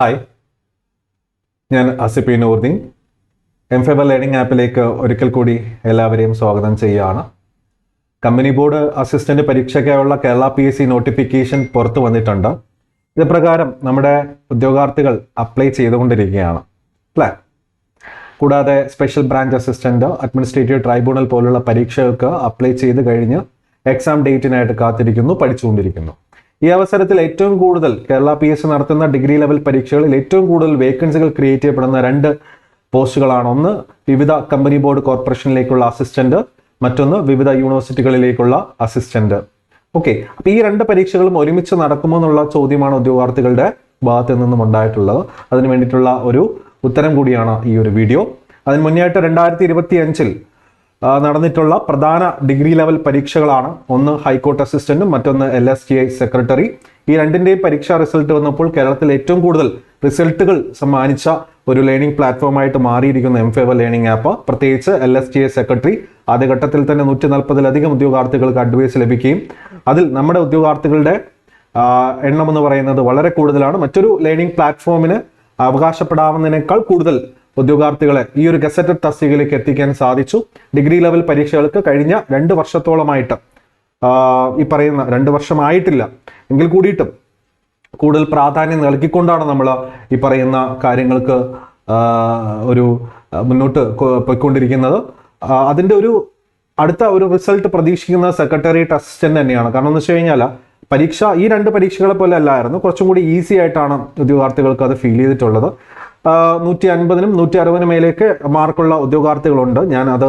Hi ഞാൻ അസിപ്പി Noordeen. M ഫെബർ ലേണിംഗ് ആപ്പിലേക്ക് ഒരിക്കൽ കൂടി എല്ലാവരെയും സ്വാഗതം ചെയ്യുകയാണ്. Company board assistant പരീക്ഷയ്ക്കായുള്ള Kerala P S C notification പുറത്തു വന്നിട്ടുണ്ട്. ഇത് പ്രകാരം നമ്മുടെ ഉദ്യോഗാർത്ഥികൾ അപ്ലൈ ചെയ്തുകൊണ്ടിരിക്കുകയാണ്. അല്ലേ? കൂടാതെ special branch assistant administrative tribunal പോലുള്ള പരീക്ഷകൾക്ക് അപ്ലൈ ചെയ്ത് കഴിഞ്ഞ് എക്സാം ഡേറ്റിനായിട്ട് കാത്തിരിക്കുന്നു പഠിച്ചുകൊണ്ടിരിക്കുന്നു. ഈ അവസരത്തിൽ ഏറ്റവും കൂടുതൽ കേരള പി എസ് നടത്തുന്ന ഡിഗ്രി ലെവൽ പരീക്ഷകളിൽ ഏറ്റവും കൂടുതൽ വേക്കൻസികൾ ക്രിയേറ്റ് ചെയ്യപ്പെടുന്ന രണ്ട് പോസ്റ്റുകളാണ്. ഒന്ന് വിവിധ കമ്പനി ബോർഡ് കോർപ്പറേഷനിലേക്കുള്ള അസിസ്റ്റന്റ്. മറ്റൊന്ന് വിവിധ യൂണിവേഴ്സിറ്റികളിലേക്കുള്ള അസിസ്റ്റന്റ്. ഓക്കെ അപ്പൊ ഈ രണ്ട് പരീക്ഷകളും ഒരുമിച്ച് നടക്കുമോ എന്നുള്ള ചോദ്യമാണ് ഉദ്യോഗാർത്ഥികളുടെ ഭാഗത്ത് നിന്നും ഉണ്ടായിട്ടുള്ളത്. അതിന് വേണ്ടിയിട്ടുള്ള ഒരു ഉത്തരം കൂടിയാണ് ഈ ഒരു വീഡിയോ. അതിന് മുന്നേ ആയിട്ട് രണ്ടായിരത്തി ഇരുപത്തി അഞ്ചിൽ നടന്നിട്ടുള്ള പ്രധാന ഡിഗ്രി ലെവൽ പരീക്ഷകളാണ്. ഒന്ന് ഹൈക്കോർട്ട് അസിസ്റ്റന്റും മറ്റൊന്ന് L S T I secretary. ഈ രണ്ടിന്റെയും പരീക്ഷാ റിസൾട്ട് വന്നപ്പോൾ കേരളത്തിൽ ഏറ്റവും കൂടുതൽ റിസൾട്ടുകൾ സമ്മാനിച്ച ഒരു ലേണിംഗ് പ്ലാറ്റ്ഫോമായിട്ട് മാറിയിരിക്കുന്ന എം ഫേവർ ലേണിംഗ് ആപ്പ്. പ്രത്യേകിച്ച് L S T I secretary. ആദ്യഘട്ടത്തിൽ തന്നെ നൂറ്റി നാൽപ്പതിലധികം ഉദ്യോഗാർത്ഥികൾക്ക് അഡ്വൈസ് ലഭിക്കുകയും അതിൽ നമ്മുടെ ഉദ്യോഗാർത്ഥികളുടെ എണ്ണം എന്ന് പറയുന്നത് വളരെ കൂടുതലാണ്. മറ്റൊരു ലേണിംഗ് പ്ലാറ്റ്ഫോമിന് അവകാശപ്പെടാവുന്നതിനേക്കാൾ കൂടുതൽ ഉദ്യോഗാർത്ഥികളെ ഈ ഒരു ഗസറ്റഡ് തസ്തികയിലേക്ക് എത്തിക്കാൻ സാധിച്ചു. ഡിഗ്രി ലെവൽ പരീക്ഷകൾക്ക് കഴിഞ്ഞ രണ്ട് വർഷത്തോളമായിട്ട് ഈ പറയുന്ന രണ്ട് വർഷമായിട്ടില്ല. എങ്കിൽ കൂടിയിട്ടും കൂടുതൽ പ്രാധാന്യം നൽകിക്കൊണ്ടാണ് നമ്മൾ ഈ പറയുന്ന കാര്യങ്ങൾക്ക് ഒരു മുന്നോട്ട് പോയിക്കൊണ്ടിരിക്കുന്നത്. അതിന്റെ ഒരു അടുത്ത ഒരു റിസൾട്ട് പ്രതീക്ഷിക്കുന്ന സെക്രട്ടേറിയറ്റ് അസിസ്റ്റന്റ് തന്നെയാണ്. കാരണം എന്ന് വെച്ച് കഴിഞ്ഞാൽ പരീക്ഷ ഈ രണ്ട് പരീക്ഷകളെ പോലെ അല്ലായിരുന്നു. കുറച്ചും കൂടി ഈസി ആയിട്ടാണ് ഉദ്യോഗാർത്ഥികൾക്ക് അത് ഫീൽ ചെയ്തിട്ടുള്ളത്. നൂറ്റി അൻപതിനും നൂറ്റി അറുപതിനും മേലേക്ക് മാർക്കുള്ള ഉദ്യോഗാർത്ഥികളുണ്ട്. ഞാൻ അത്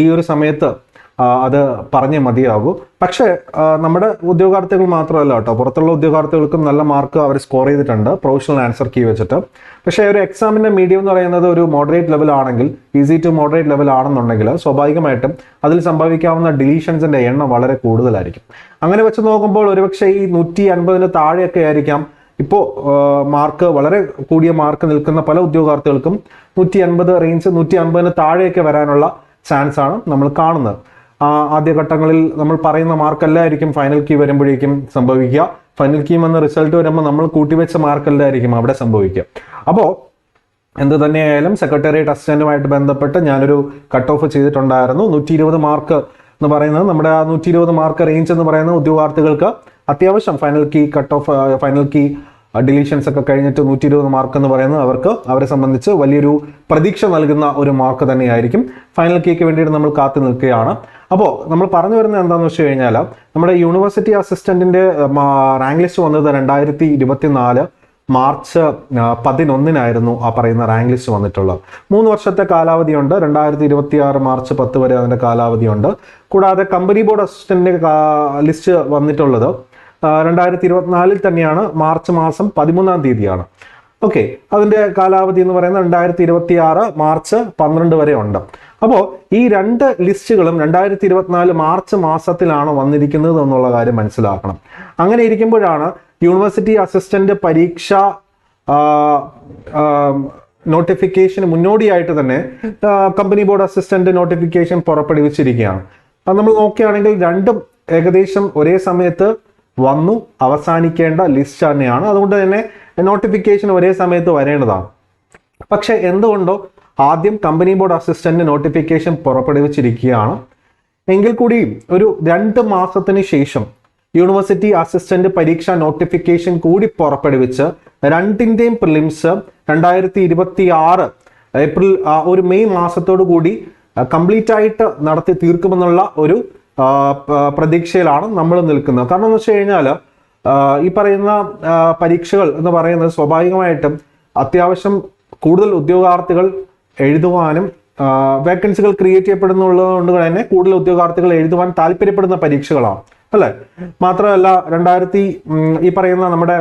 ഈ ഒരു സമയത്ത് അത് പറഞ്ഞേ മതിയാകൂ. പക്ഷേ നമ്മുടെ ഉദ്യോഗാർത്ഥികൾ മാത്രമല്ല കേട്ടോ. പുറത്തുള്ള ഉദ്യോഗാർത്ഥികൾക്കും നല്ല മാർക്ക് അവർ സ്കോർ ചെയ്തിട്ടുണ്ട്. പ്രൊഫഷണൽ ആൻസർ കീ വെച്ചിട്ട്. പക്ഷേ ഒരു എക്സാമിന്റെ മീഡിയം എന്ന് പറയുന്നത് ഒരു മോഡറേറ്റ് ലെവൽ ആണെങ്കിൽ ഈസി ടു മോഡറേറ്റ് ലെവൽ ആണെന്നുണ്ടെങ്കിൽ സ്വാഭാവികമായിട്ടും അതിൽ സംഭവിക്കാവുന്ന ഡിലീഷൻസിന്റെ എണ്ണം വളരെ കൂടുതലായിരിക്കും. അങ്ങനെ വെച്ച് നോക്കുമ്പോൾ ഒരുപക്ഷെ ഈ നൂറ്റി അൻപതിന് താഴെയൊക്കെ ആയിരിക്കാം ഇപ്പോൾ മാർക്ക് വളരെ കൂടിയ മാർക്ക് നിൽക്കുന്ന പല ഉദ്യോഗാർത്ഥികൾക്കും നൂറ്റി അൻപത് റേഞ്ച് നൂറ്റി അൻപതിന് താഴെയൊക്കെ വരാനുള്ള ചാൻസ് ആണ് നമ്മൾ കാണുന്നത്. ആദ്യഘട്ടങ്ങളിൽ നമ്മൾ പറയുന്ന മാർക്കല്ലായിരിക്കും ഫൈനൽ കീ വരുമ്പോഴേക്കും സംഭവിക്കുക. ഫൈനൽ കീ വന്ന റിസൾട്ട് വരുമ്പോൾ നമ്മൾ കൂട്ടിവെച്ച മാർക്കല്ലായിരിക്കും അവിടെ സംഭവിക്കുക. അപ്പോൾ എന്ത് തന്നെയായാലും സെക്രട്ടേറിയറ്റ് അസിസ്റ്റന്റുമായിട്ട് ബന്ധപ്പെട്ട് ഞാനൊരു കട്ട് ഓഫ് ചെയ്തിട്ടുണ്ടായിരുന്നു. നൂറ്റി ഇരുപത് മാർക്ക് എന്ന് പറയുന്നത് നമ്മുടെ ആ നൂറ്റി ഇരുപത് മാർക്ക് റേഞ്ച് എന്ന് പറയുന്ന ഉദ്യോഗാർത്ഥികൾക്ക് അത്യാവശ്യം final key cut off final key deletions ഒക്കെ കഴിഞ്ഞിട്ട് നൂറ്റി ഇരുപത് മാർക്ക് എന്ന് പറയുന്നത് അവർക്ക് അവരെ സംബന്ധിച്ച് വലിയൊരു പ്രതീക്ഷ നൽകുന്ന ഒരു മാർക്ക് തന്നെയായിരിക്കും. ഫൈനൽ കേക്ക് വേണ്ടിയിട്ട് നമ്മൾ കാത്തു നിൽക്കുകയാണ്. അപ്പോൾ നമ്മൾ പറഞ്ഞു വരുന്നത് എന്താണെന്ന് വെച്ച് കഴിഞ്ഞാൽ നമ്മുടെ യൂണിവേഴ്സിറ്റി അസിസ്റ്റന്റിന്റെ റാങ്ക് ലിസ്റ്റ് വന്നത് രണ്ടായിരത്തി ഇരുപത്തിനാല് മാർച്ച് പതിനൊന്നിനായിരുന്നു ആ പറയുന്ന റാങ്ക് ലിസ്റ്റ് വന്നിട്ടുള്ളത്. മൂന്ന് വർഷത്തെ കാലാവധിയുണ്ട്. രണ്ടായിരത്തി ഇരുപത്തി ആറ് മാർച്ച് പത്ത് വരെ അതിന്റെ കാലാവധിയുണ്ട്. കൂടാതെ കമ്പനി ബോർഡ് അസിസ്റ്റന്റിന്റെ ലിസ്റ്റ് വന്നിട്ടുള്ളത് രണ്ടായിരത്തി ഇരുപത്തിനാലിൽ തന്നെയാണ് മാർച്ച് മാസം പതിമൂന്നാം തീയതിയാണ്. ഓക്കെ അതിന്റെ കാലാവധി എന്ന് പറയുന്നത് രണ്ടായിരത്തി ഇരുപത്തി ആറ് മാർച്ച് പന്ത്രണ്ട് വരെ ഉണ്ട്. അപ്പോൾ ഈ രണ്ട് ലിസ്റ്റുകളും രണ്ടായിരത്തി ഇരുപത്തിനാല് മാർച്ച് മാസത്തിലാണ് വന്നിരിക്കുന്നത് എന്നുള്ള കാര്യം മനസ്സിലാക്കണം. അങ്ങനെ ഇരിക്കുമ്പോഴാണ് യൂണിവേഴ്സിറ്റി അസിസ്റ്റന്റ് പരീക്ഷ നോട്ടിഫിക്കേഷന് മുന്നോടിയായിട്ട് തന്നെ കമ്പനി ബോർഡ് അസിസ്റ്റന്റ് നോട്ടിഫിക്കേഷൻ പുറപ്പെടുവിച്ചിരിക്കുകയാണ്. അത് നമ്മൾ നോക്കുകയാണെങ്കിൽ രണ്ടും ഏകദേശം ഒരേ സമയത്ത് വന്നു അവസാനിക്കേണ്ട ലിസ്റ്റ് തന്നെയാണ്. അതുകൊണ്ട് തന്നെ നോട്ടിഫിക്കേഷൻ ഒരേ സമയത്ത് വരേണ്ടതാണ്. പക്ഷെ എന്തുകൊണ്ടോ ആദ്യം കമ്പനി ബോർഡ് അസിസ്റ്റന്റ് നോട്ടിഫിക്കേഷൻ പുറപ്പെടുവിച്ചിരിക്കുകയാണ്. എങ്കിൽ കൂടി ഒരു രണ്ട് മാസത്തിന് ശേഷം യൂണിവേഴ്സിറ്റി അസിസ്റ്റന്റ് പരീക്ഷ നോട്ടിഫിക്കേഷൻ കൂടി പുറപ്പെടുവിച്ച് രണ്ടിന്റെയും പ്രിലിംസ് രണ്ടായിരത്തി ഇരുപത്തി ആറ് ഏപ്രിൽ ഒരു മെയ് മാസത്തോടു കൂടി കംപ്ലീറ്റ് ആയിട്ട് നടത്തി തീർക്കുമെന്നുള്ള ഒരു പ്രതീക്ഷയിലാണ് നമ്മൾ നിൽക്കുന്നത്. കാരണം എന്ന് വെച്ച് കഴിഞ്ഞാൽ ഈ പറയുന്ന പരീക്ഷകൾ എന്ന് പറയുന്നത് സ്വാഭാവികമായിട്ടും അത്യാവശ്യം കൂടുതൽ ഉദ്യോഗാർത്ഥികൾ എഴുതുവാനും വേക്കൻസികൾ ക്രിയേറ്റ് ചെയ്യപ്പെടുന്നുള്ളത് കൊണ്ട് തന്നെ കൂടുതൽ ഉദ്യോഗാർത്ഥികൾ എഴുതുവാൻ താല്പര്യപ്പെടുന്ന പരീക്ഷകളാണ്. അല്ലേ? മാത്രമല്ല രണ്ടായിരത്തി ഈ പറയുന്ന നമ്മുടെ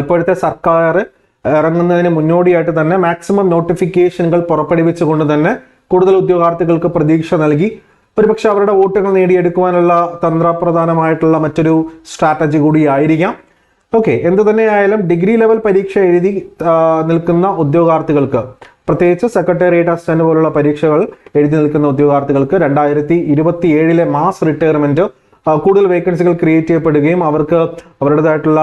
ഇപ്പോഴത്തെ സർക്കാർ ഇറങ്ങുന്നതിന് മുന്നോടിയായിട്ട് തന്നെ മാക്സിമം നോട്ടിഫിക്കേഷനുകൾ പുറപ്പെടുവിച്ചുകൊണ്ട് തന്നെ കൂടുതൽ ഉദ്യോഗാർത്ഥികൾക്ക് പ്രതീക്ഷ നൽകി ഒരുപക്ഷെ അവരുടെ വോട്ടുകൾ നേടിയെടുക്കുവാനുള്ള തന്ത്രപ്രധാനമായിട്ടുള്ള മറ്റൊരു സ്ട്രാറ്റജി കൂടി ആയിരിക്കാം ഓക്കെ എന്ത് തന്നെയായാലും ഡിഗ്രി ലെവൽ പരീക്ഷ എഴുതി നിൽക്കുന്ന ഉദ്യോഗാർത്ഥികൾക്ക് പ്രത്യേകിച്ച് സെക്രട്ടേറിയറ്റ് അസിസ്റ്റന്റ് പോലുള്ള പരീക്ഷകൾ എഴുതി നിൽക്കുന്ന ഉദ്യോഗാർത്ഥികൾക്ക് രണ്ടായിരത്തി ഇരുപത്തി ഏഴിലെ മാസ് റിട്ടയർമെന്റ് കൂടുതൽ വേക്കൻസികൾ ക്രിയേറ്റ് ചെയ്യപ്പെടുകയും അവർക്ക് അവരുടേതായിട്ടുള്ള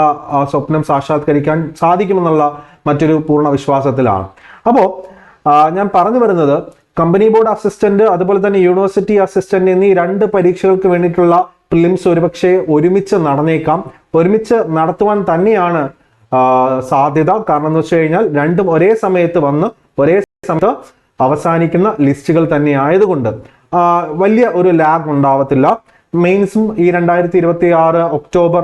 സ്വപ്നം സാക്ഷാത്കരിക്കാൻ സാധിക്കുമെന്നുള്ള മറ്റൊരു പൂർണ വിശ്വാസത്തിലാണ്. അപ്പോൾ ഞാൻ പറഞ്ഞു വരുന്നത് കമ്പനി ബോർഡ് അസിസ്റ്റന്റ് അതുപോലെ തന്നെ യൂണിവേഴ്സിറ്റി അസിസ്റ്റന്റ് എന്നീ രണ്ട് പരീക്ഷകൾക്ക് വേണ്ടിയിട്ടുള്ള പ്രിലിംസ് ഒരുപക്ഷെ ഒരുമിച്ച് നടന്നേക്കാം. ഒരുമിച്ച് നടത്തുവാൻ തന്നെയാണ് സാധ്യത. കാരണം എന്ന് വെച്ച് കഴിഞ്ഞാൽ രണ്ടും ഒരേ സമയത്ത് വന്ന് ഒരേ സമയത്ത് അവസാനിക്കുന്ന ലിസ്റ്റുകൾ തന്നെ ആയതുകൊണ്ട് വലിയ ഒരു ലാഗ് ഉണ്ടാവത്തില്ല. മെയിൻസും ഈ രണ്ടായിരത്തി ഇരുപത്തി ആറ് ഒക്ടോബർ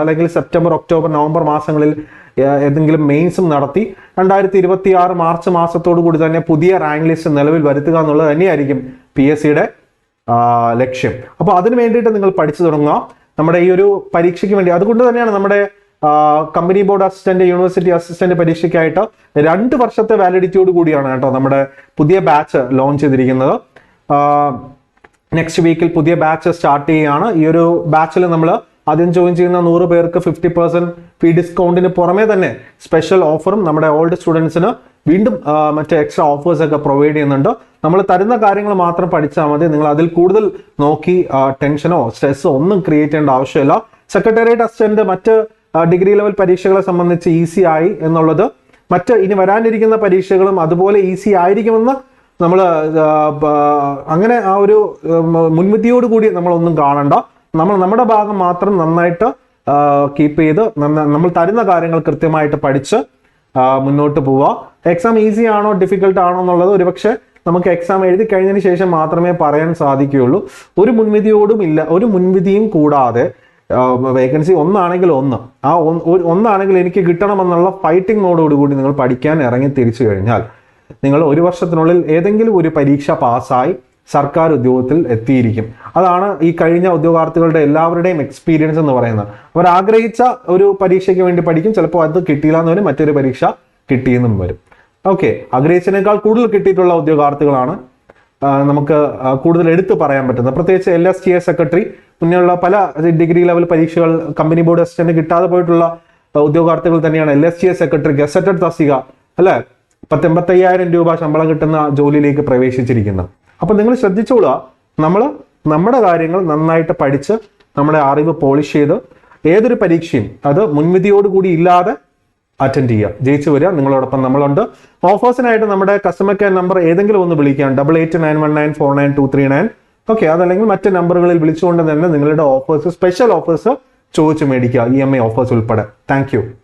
അല്ലെങ്കിൽ സെപ്റ്റംബർ ഒക്ടോബർ നവംബർ മാസങ്ങളിൽ ഏതെങ്കിലും മെയിൻസും നടത്തി രണ്ടായിരത്തി ഇരുപത്തി ആറ് മാർച്ച് മാസത്തോടു കൂടി തന്നെ പുതിയ റാങ്ക് ലിസ്റ്റ് നിലവിൽ വരുത്തുക എന്നുള്ളത് തന്നെയായിരിക്കും പി എസ് സിയുടെ ലക്ഷ്യം. അപ്പോൾ അതിന് വേണ്ടിയിട്ട് നിങ്ങൾ പഠിച്ചു തുടങ്ങുക. നമ്മുടെ ഈ ഒരു പരീക്ഷയ്ക്ക് വേണ്ടി. അതുകൊണ്ട് തന്നെയാണ് നമ്മുടെ company board assistant university assistant പരീക്ഷയ്ക്കായിട്ട് രണ്ട് വർഷത്തെ വാലിഡിറ്റിയോട് കൂടിയാണ് കേട്ടോ നമ്മുടെ പുതിയ ബാച്ച് ലോഞ്ച് ചെയ്തിരിക്കുന്നത്. നെക്സ്റ്റ് വീക്കിൽ പുതിയ ബാച്ച് സ്റ്റാർട്ട് ചെയ്യുകയാണ്. ഈ ഒരു ബാച്ചിൽ നമ്മൾ ആദ്യം ജോയിൻ ചെയ്യുന്ന നൂറ് പേർക്ക് ഫിഫ്റ്റി പെർസെന്റ് ഫീ ഡിസ്കൗണ്ടിന് പുറമെ തന്നെ സ്പെഷ്യൽ ഓഫറും നമ്മുടെ ഓൾഡ് സ്റ്റുഡൻസിന് വീണ്ടും മറ്റേ എക്സ്ട്രാ ഓഫേഴ്സ് ഒക്കെ പ്രൊവൈഡ് ചെയ്യുന്നുണ്ട്. നമ്മൾ തരുന്ന കാര്യങ്ങൾ മാത്രം പഠിച്ചാൽ മതി. നിങ്ങൾ അതിൽ കൂടുതൽ നോക്കി ടെൻഷനോ സ്ട്രെസ്സോ ഒന്നും ക്രിയേറ്റ് ചെയ്യേണ്ട ആവശ്യമില്ല. സെക്രട്ടേറിയറ്റ് അസിസ്റ്റന്റ് മറ്റ് ഡിഗ്രി ലെവൽ പരീക്ഷകളെ സംബന്ധിച്ച് ഈസി ആയി എന്നുള്ളത് മറ്റ് ഇനി വരാനിരിക്കുന്ന പരീക്ഷകളും അതുപോലെ ഈസി ആയിരിക്കുമെന്ന് നമ്മൾ അങ്ങനെ ആ ഒരു മുൻവിധിയോടുകൂടി മുൻവിധിയോട് കൂടി നമ്മളൊന്നും കാണണ്ട. നമ്മൾ നമ്മുടെ ഭാഗം മാത്രം നന്നായിട്ട് കീപ്പ് ചെയ്ത് നമ്മൾ തരുന്ന കാര്യങ്ങൾ കൃത്യമായിട്ട് പഠിച്ച് മുന്നോട്ട് പോവുക എക്സാം ഈസി ആണോ ഡിഫിക്കൽട്ട് ആണോ എന്നുള്ളത് ഒരുപക്ഷെ നമുക്ക് എക്സാം എഴുതി കഴിഞ്ഞതിന് ശേഷം മാത്രമേ പറയാൻ സാധിക്കുകയുള്ളൂ. ഒരു മുൻവിധിയോടും ഇല്ല ഒരു മുൻവിധിയും കൂടാതെ വേക്കൻസി ഒന്നാണെങ്കിൽ ഒന്ന്. ആ ഒന്നാണെങ്കിൽ എനിക്ക് കിട്ടണമെന്നുള്ള ഫൈറ്റിംഗ് കൂടി നിങ്ങൾ പഠിക്കാൻ ഇറങ്ങി തിരിച്ചു കഴിഞ്ഞാൽ നിങ്ങൾ ഒരു വർഷത്തിനുള്ളിൽ ഏതെങ്കിലും ഒരു പരീക്ഷ പാസ്സായി സർക്കാർ ഉദ്യോഗത്തിൽ എത്തിയിരിക്കും. അതാണ് ഈ കഴിഞ്ഞ ഉദ്യോഗാർത്ഥികളുടെ എല്ലാവരുടെയും എക്സ്പീരിയൻസ് എന്ന് പറയുന്നത്. അവർ ആഗ്രഹിച്ച ഒരു പരീക്ഷയ്ക്ക് വേണ്ടി പഠിക്കും ചിലപ്പോൾ അത് കിട്ടിയില്ല എന്ന് വരും മറ്റൊരു പരീക്ഷ കിട്ടിയെന്നും വരും. ഓക്കെ ആഗ്രഹിച്ചതിനേക്കാൾ കൂടുതൽ കിട്ടിയിട്ടുള്ള ഉദ്യോഗാർത്ഥികളാണ് നമുക്ക് കൂടുതൽ എടുത്തു പറയാൻ പറ്റുന്നത്. പ്രത്യേകിച്ച് L S T A secretary മുന്നേയുള്ള പല ഡിഗ്രി ലെവൽ പരീക്ഷകൾ കമ്പനി ബോർഡ് അസിസ്റ്റന്റ് കിട്ടാതെ പോയിട്ടുള്ള ഉദ്യോഗാർത്ഥികൾ തന്നെയാണ് L S T A secretary gazetted തസിക അല്ലെ? പത്തൊമ്പത്തയ്യായിരം രൂപ ശമ്പളം കിട്ടുന്ന ജോലിയിലേക്ക് പ്രവേശിച്ചിരിക്കുന്നത്. അപ്പൊ നിങ്ങൾ ശ്രദ്ധിച്ചോളുക. നമ്മൾ നമ്മുടെ കാര്യങ്ങൾ നന്നായിട്ട് പഠിച്ച് നമ്മുടെ അറിവ് പോളിഷ് ചെയ്ത് ഏതൊരു പരീക്ഷയും അത് മുൻവിധിയോടുകൂടി ഇല്ലാതെ അറ്റൻഡ് ചെയ്യുക. ജയിച്ചു വരിക. നിങ്ങളോടൊപ്പം നമ്മളുണ്ട്. ഓഫേഴ്സിനായിട്ട് നമ്മുടെ കസ്റ്റമർ കെയർ നമ്പർ ഏതെങ്കിലും ഒന്ന് വിളിക്കാം. Double eight nine one nine four nine two three nine okay അതല്ലെങ്കിൽ മറ്റ് നമ്പറുകളിൽ വിളിച്ചുകൊണ്ട് തന്നെ നിങ്ങളുടെ ഓഫേഴ്സ് സ്പെഷ്യൽ ഓഫേഴ്സ് ചോദിച്ചു മേടിക്കുക. ഇ എം ഐ ഓഫേഴ്സ് ഉൾപ്പെടെ. താങ്ക്